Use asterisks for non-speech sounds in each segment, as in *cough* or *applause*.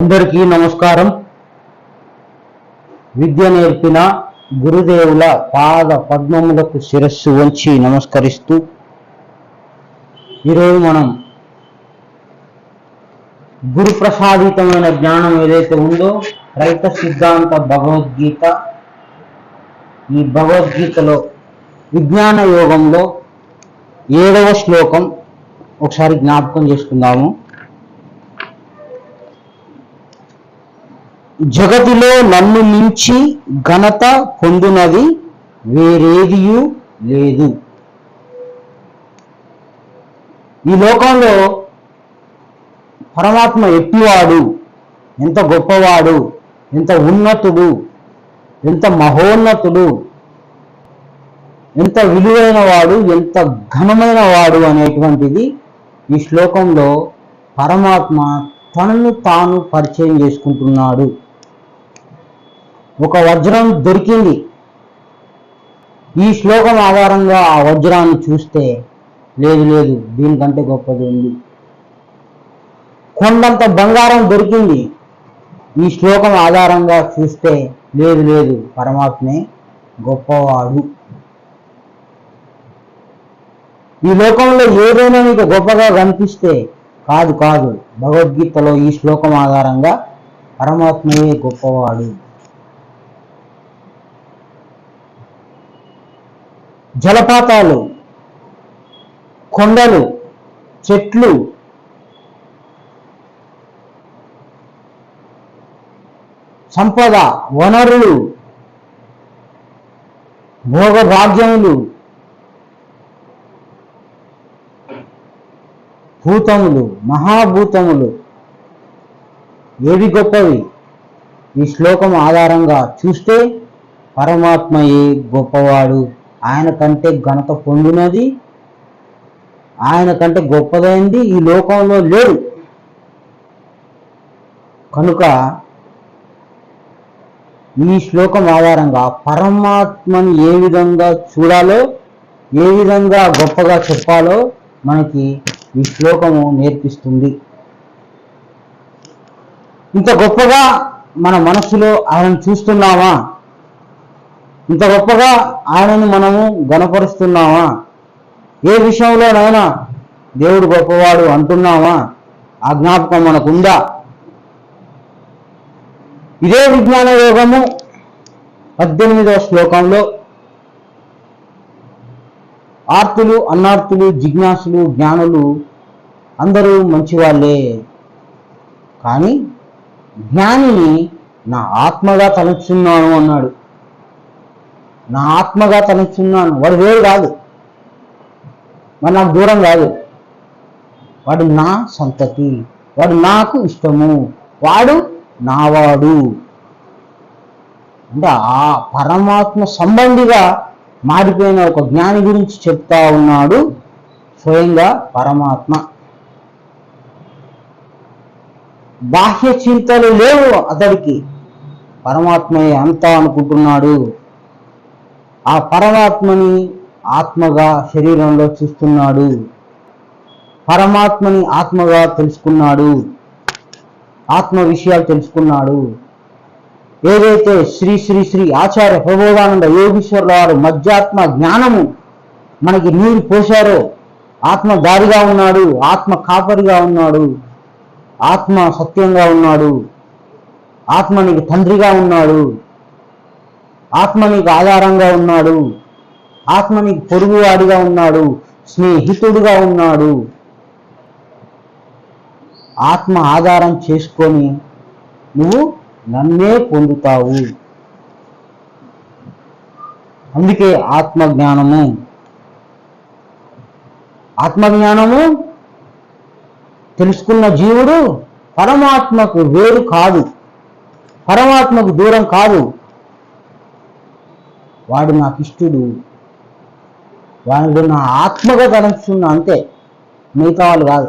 అందరికీ నమస్కారం. విద్య నేర్పిన గురుదేవుల పాద పద్మములకు శిరస్సు వంచి నమస్కరిస్తూ ఈరోజు మనం గురు ప్రసాదితమైన జ్ఞానం ఏదైతే ఉందో రైత సిద్ధాంత భగవద్గీత. ఈ భగవద్గీతలో విజ్ఞాన యోగంలో ఏడవ శ్లోకం ఒకసారి జ్ఞాపకం చేసుకుందాము. జగతిలో నన్ను మించి ఘనత పొందినది వేరేదియు లేదు. ఈ లోకంలో పరమాత్మ ఎట్టివాడు? ఎంత గొప్పవాడు? ఎంత ఉన్నతుడు? ఎంత మహోన్నతుడు? ఎంత విలువైన వాడు ఎంత ఘనమైన వాడు అనేటువంటిది ఈ శ్లోకంలో పరమాత్మ తనను తాను పరిచయం చేసుకుంటున్నాడు. ఒక వజ్రం దొరికింది. ఈ శ్లోకం ఆధారంగా ఆ వజ్రాన్ని చూస్తే లేదు లేదు దీనికంటే గొప్పది ఉంది. కొండంత బంగారం దొరికింది. ఈ శ్లోకం ఆధారంగా చూస్తే లేదు లేదు పరమాత్మే గొప్పవాడు. ఈ లోకంలో ఏదైనా మీకు గొప్పగా కనిపిస్తే కాదు కాదు భగవద్గీతలో ఈ శ్లోకం ఆధారంగా పరమాత్మయే గొప్పవాడు. జలపాతాలు కొండలు చెట్లు సంపద వనరులు భోగభాగ్యములు భూతములు మహాభూతములు. ఏవి గొప్పవి ఈ శ్లోకం ఆధారంగా చూస్తే పరమాత్మయే గొప్పవాడు. ఆయన కంటే ఘనత పొందినది ఆయన కంటే గొప్పదైంది ఈ లోకంలో లేడు. కనుక ఈ శ్లోకం ఆధారంగా పరమాత్మని ఏ విధంగా చూడాలో ఏ విధంగా గొప్పగా చెప్పాలో మనకి ఈ శ్లోకము నేర్పిస్తుంది. ఇంత గొప్పగా మన మనసులో ఆయన చూస్తున్నామా? ఇంత గొప్పగా ఆయనను మనము గణపరుస్తున్నామా? ఏ విషయంలోనైనా దేవుడు గొప్పవాడు అంటున్నామా? ఆ జ్ఞాపకం మనకుందా? ఇదే విజ్ఞాన యోగము పద్దెనిమిదవ శ్లోకంలో ఆర్తులు అన్నార్తులు జిజ్ఞాసులు జ్ఞానులు అందరూ మంచివాళ్ళే. కానీ జ్ఞానిని నా ఆత్మగా తలుచున్నాను అన్నాడు. నా ఆత్మగా తలుచున్నాను వాడు వేరు కాదు. వాడు నాకు దూరం కాదు. వాడు నా సంతతి. వాడు నాకు ఇష్టము. వాడు నావాడు. అంటే ఆ పరమాత్మ సంబంధిగా మారిపోయిన ఒక జ్ఞాని గురించి చెప్తా ఉన్నాడు స్వయంగా పరమాత్మ. బాహ్య చింతలు లేవు అతడికి. పరమాత్మయే అంతా అనుకుంటున్నాడు. ఆ పరమాత్మని ఆత్మగా శరీరంలో చూస్తున్నాడు. పరమాత్మని ఆత్మగా తెలుసుకున్నాడు. ఆత్మ విషయాలు తెలుసుకున్నాడు. ఏదైతే శ్రీ శ్రీ శ్రీ ఆచార్య ప్రబోధానంద యోగీశ్వరుల వారు మధ్యాత్మ జ్ఞానము మనకి నీరు పోశారో ఆత్మ దారిగా ఉన్నాడు ఆత్మ కాపరిగా ఉన్నాడు ఆత్మ సత్యంగా ఉన్నాడు ఆత్మ నీకు తండ్రిగా ఉన్నాడు ఆత్మ నీకు ఆధారంగా ఉన్నాడు. ఆత్మ నీకు పొరుగువాడిగా ఉన్నాడు. స్నేహితుడిగా ఉన్నాడు. ఆత్మ ఆధారం చేసుకొని నువ్వు నన్నే పొందుతావు. అందుకే ఆత్మజ్ఞానము. ఆత్మజ్ఞానము తెలుసుకున్న జీవుడు పరమాత్మకు వేరు కాదు. పరమాత్మకు దూరం కాదు. వాడు నాకు ఇష్టడు వాడు నా ఆత్మగా తలంచుతున్నా అంతే. మిగతా వాళ్ళు కాదు.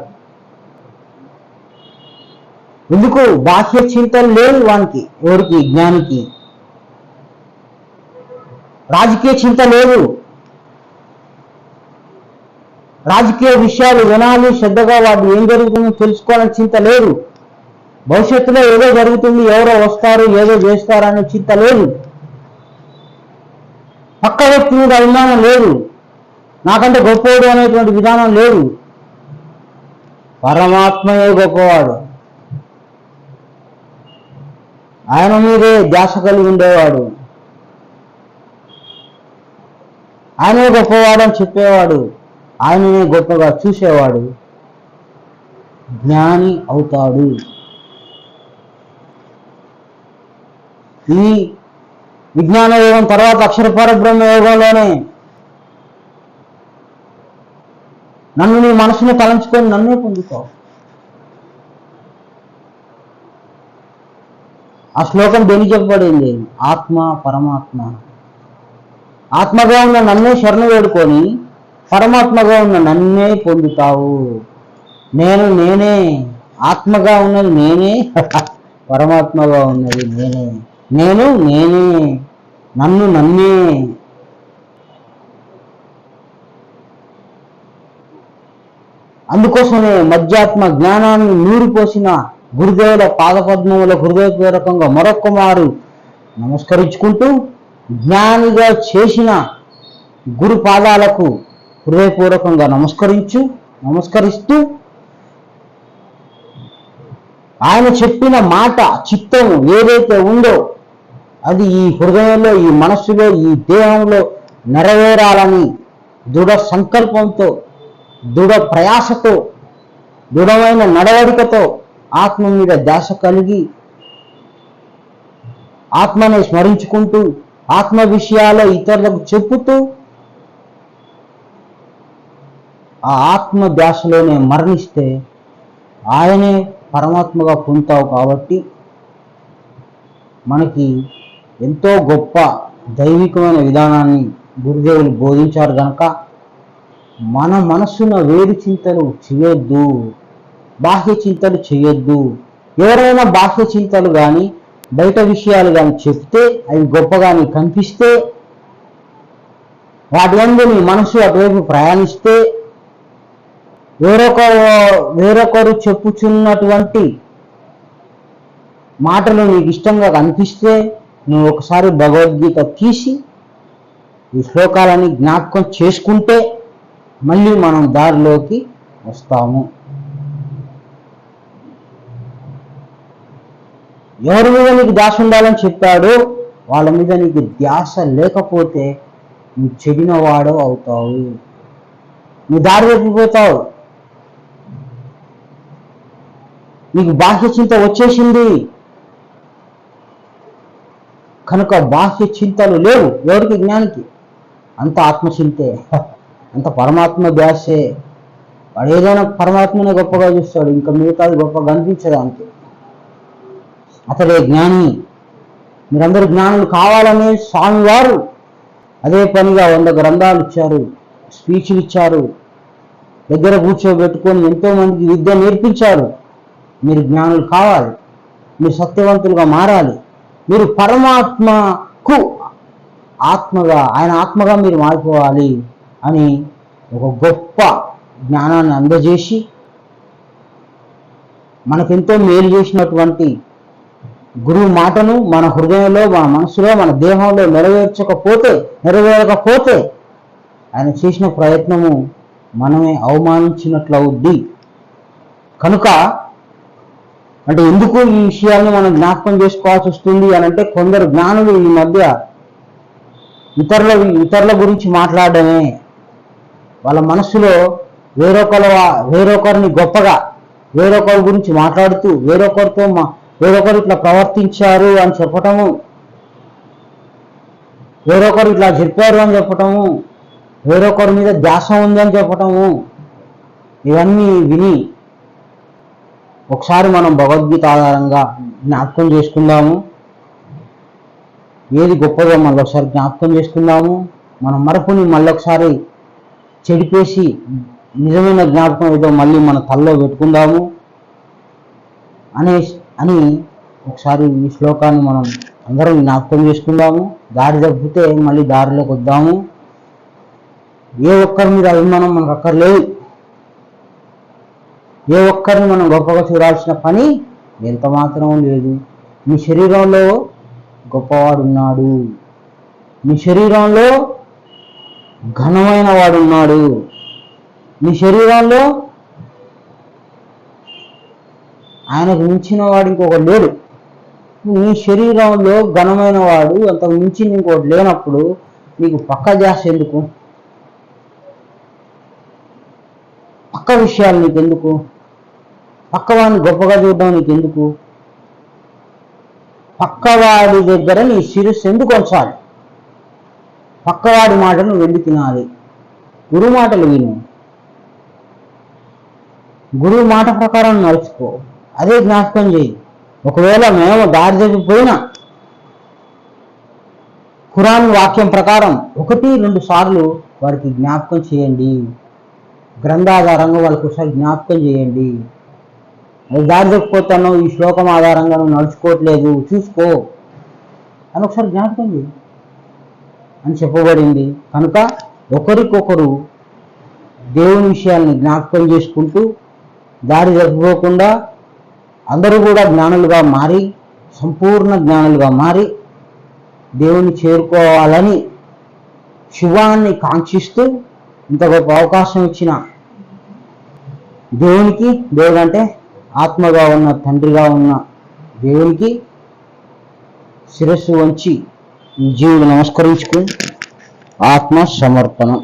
ఎందుకు? బాహ్య చింతలు లేవు వానికి ఎవరికి? జ్ఞానికి. రాజకీయ చింత లేదు. రాజకీయ విషయాలు వినాలి శ్రద్ధగా వాడు ఏం జరుగుతుందో తెలుసుకోవాలని చింత లేదు. భవిష్యత్తులో ఏదో జరుగుతుంది ఎవరో వస్తారు ఏదో చేస్తారు అనే చింత లేదు. పక్క వ్యక్తి మీద అభిమానం లేదు. నాకంటే గొప్పవాడు అనేటువంటి విధానం లేదు. పరమాత్మయే గొప్పవాడు? ఆయన మీదే ధ్యాస కలిగి ఉండేవాడు. ఆయనే గొప్పవాడని అని చెప్పేవాడు? ఆయననే గొప్పగా చూసేవాడు. జ్ఞాని అవుతాడు. ఈ విజ్ఞాన యోగం తర్వాత అక్షర పరబ్రహ్మ యోగంలోనే నన్ను నీ మనసుని తలంచుకొని నన్నే పొందుతావు ఆ శ్లోకం దేని చెప్పబడింది ఆత్మ పరమాత్మ. ఆత్మగా ఉన్న నన్నే శరణు వేడుకొని పరమాత్మగా ఉన్న నన్నే పొందుతావు. నేను నేనే. ఆత్మగా ఉన్నది నేనే. *laughs* పరమాత్మగా ఉన్నది నేనే. నేను నేనే నన్ను నన్నే. అందుకోసమే మధ్యాత్మ జ్ఞానాన్ని నూరిపోసిన గురుదేవుల పాదపద్మముల హృదయపూర్వకంగా మరొక్క మారు నమస్కరించుకుంటూ జ్ఞానిగా చేసిన గురు పాదాలకు హృదయపూర్వకంగా నమస్కరించు నమస్కరిస్తూ ఆయన చెప్పిన మాట చిత్తం ఏదైతే ఉందో అది ఈ హృదయంలో ఈ మనస్సులో ఈ దేహంలో నెరవేరాలని దృఢ సంకల్పంతో దృఢ ప్రయాసతో దృఢమైన నడవడికతో ఆత్మ మీద ధ్యాస కలిగి ఆత్మని స్మరించుకుంటూ ఆత్మ విషయాలు ఇతరులకు చెప్పుతూ ఆ ఆత్మ ధ్యాసలోనే మరణిస్తే ఆయనే పరమాత్మగా పొందుతావు కాబట్టి మనకి ఎంతో గొప్ప దైవికమైన విధానాన్ని గురుదేవులు బోధించారు కనుక మన మనస్సున వేరు చింతలు చేయొద్దు బాహ్య చింతలు చేయొద్దు. ఎవరైనా బాహ్య చింతలు కానీ బయట విషయాలు కానీ చెప్తే అవి గొప్పగా కనిపిస్తే వాటి అందు నీ మనసు అటువైపు ప్రయాణిస్తే వేరొకరు వేరొకరు చెప్పుచున్నటువంటి మాటలు నీకు ఇష్టంగా కనిపిస్తే నువ్వు ఒకసారి భగవద్గీత తీసి ఈ శ్లోకాలని జ్ఞాపకం చేసుకుంటే మళ్ళీ మనం దారిలోకి వస్తాము. ఎవరి మీద నీకు ధ్యాస ఉండాలని చెప్పాడో వాళ్ళ మీద నీకు ధ్యాస లేకపోతే నువ్వు చెడిన వాడు అవుతావు. నువ్వు దారి తప్పిపోతావు నీకు బాహ్య చింత వచ్చేసింది. కనుక బాహ్య చింతలు లేవు ఎవరికి? జ్ఞానికి. అంత ఆత్మచింతే. అంత పరమాత్మ ధ్యాసే. వాడు ఏదైనా పరమాత్మనే గొప్పగా చూస్తాడు ఇంకా మిగతాది గొప్పగా అనిపించదు అంతే. అతడే జ్ఞాని. మీరందరూ జ్ఞానులు కావాలని స్వామివారు అదే పనిగా వంద గ్రంథాలు ఇచ్చారు స్పీచ్లు ఇచ్చారు దగ్గర కూర్చోబెట్టుకొని ఎంతోమందికి విద్య నేర్పించారు. మీరు జ్ఞానులు కావాలి. మీరు సత్యవంతులుగా మారాలి. మీరు పరమాత్మకు ఆత్మగా ఆయన ఆత్మగా మీరు మారిపోవాలి అని ఒక గొప్ప జ్ఞానాన్ని అందజేసి మనకెంతో మేలు చేసినటువంటి గురువు మాటను మన హృదయంలో మన మనసులో మన దేహంలో నెరవేర్చకపోతే నెరవేరకపోతే ఆయన చేసిన ప్రయత్నము మనమే అవమానించినట్లు అవుద్ది కనుక అంటే ఎందుకు ఈ విషయాలను మనం జ్ఞాపకం చేసుకోవాల్సి వస్తుంది అని అంటే కొందరు జ్ఞానులు ఈ మధ్య ఇతరుల ఇతరుల గురించి మాట్లాడడమే. వాళ్ళ మనసులో వేరొకరు వేరొకరిని గొప్పగా వేరొకరి గురించి మాట్లాడుతూ వేరొకరితో మా వేరొకరు ఇట్లా ప్రవర్తించారు అని చెప్పటము వేరొకరు ఇట్లా చెప్పారు అని చెప్పటము వేరొకరి మీద ధ్యాస ఉంది అని చెప్పటము ఇవన్నీ విని ఒకసారి మనం భగవద్గీత ఆధారంగా జ్ఞాపకం చేసుకుందాము. ఏది గొప్పదో మళ్ళీ ఒకసారి జ్ఞాపకం చేసుకుందాము. మన మరపుని మళ్ళొకసారి చెడిపేసి నిజమైన జ్ఞాపకం ఏదో మళ్ళీ మన తల్లో పెట్టుకుందాము. అనే అని ఒకసారి ఈ శ్లోకాన్ని మనం అందరం జ్ఞాపకం చేసుకుందాము. దారి తప్పితే మళ్ళీ దారిలోకి వద్దాము. ఏ ఒక్కరి మీద అభిమానం మనకు అక్కర్లేదు. ఏ ఒక్కరిని మనం గొప్పగా చూడాల్సిన పని ఎంత మాత్రం లేదు. మీ శరీరంలో గొప్పవాడున్నాడు మీ శరీరంలో ఘనమైన వాడున్నాడు మీ శరీరంలో ఆయనకు మించిన వాడు ఇంకొకటి లేడు. నీ శరీరంలో ఘనమైన వాడు అంతకు మించి ఇంకోటి లేనప్పుడు నీకు పక్క జాస్ ఎందుకు? పక్క విషయాలు నీకెందుకు? పక్కవాడిని గొప్పగా చూడడం నీకెందుకు? పక్కవాడి దగ్గర నీ శిరస్సు ఎందుకు వచ్చాలి పక్కవాడి మాటలు నువ్వు ఎందుకు తినాలి గురువు మాటలు విను. గురువు మాట ప్రకారం నడుచుకో. అదే జ్ఞాపకం చేయి ఒకవేళ మేము దారి తప్పిపోయినా ఖురాన్ వాక్యం ప్రకారం ఒకటి రెండు సార్లు వారికి జ్ఞాపకం చేయండి. గ్రంథాధారంగా వాళ్ళకు ఒకసారి జ్ఞాపకం చేయండి. దారి తప్పిపోతాను ఈ శ్లోకం ఆధారంగా నువ్వు నడుచుకోవట్లేదు చూసుకో అని ఒకసారి జ్ఞాపకం చేయి అని చెప్పబడింది. కనుక ఒకరికొకరు దేవుని విషయాల్ని జ్ఞాపకం చేసుకుంటూ దారి తప్పిపోకుండా అందరూ కూడా జ్ఞానులుగా మారి సంపూర్ణ జ్ఞానులుగా మారి దేవుని చేరుకోవాలని శివాన్ని కాంక్షిస్తూ ఇంత గొప్ప అవకాశం ఇచ్చిన దేవునికి దేవుడు అంటే ఆత్మగా ఉన్న తండ్రిగా ఉన్న దేవునికి శిరస్సు వంచి ఈ జీవుడు నమస్కరించుకుని ఆత్మ సమర్పణం.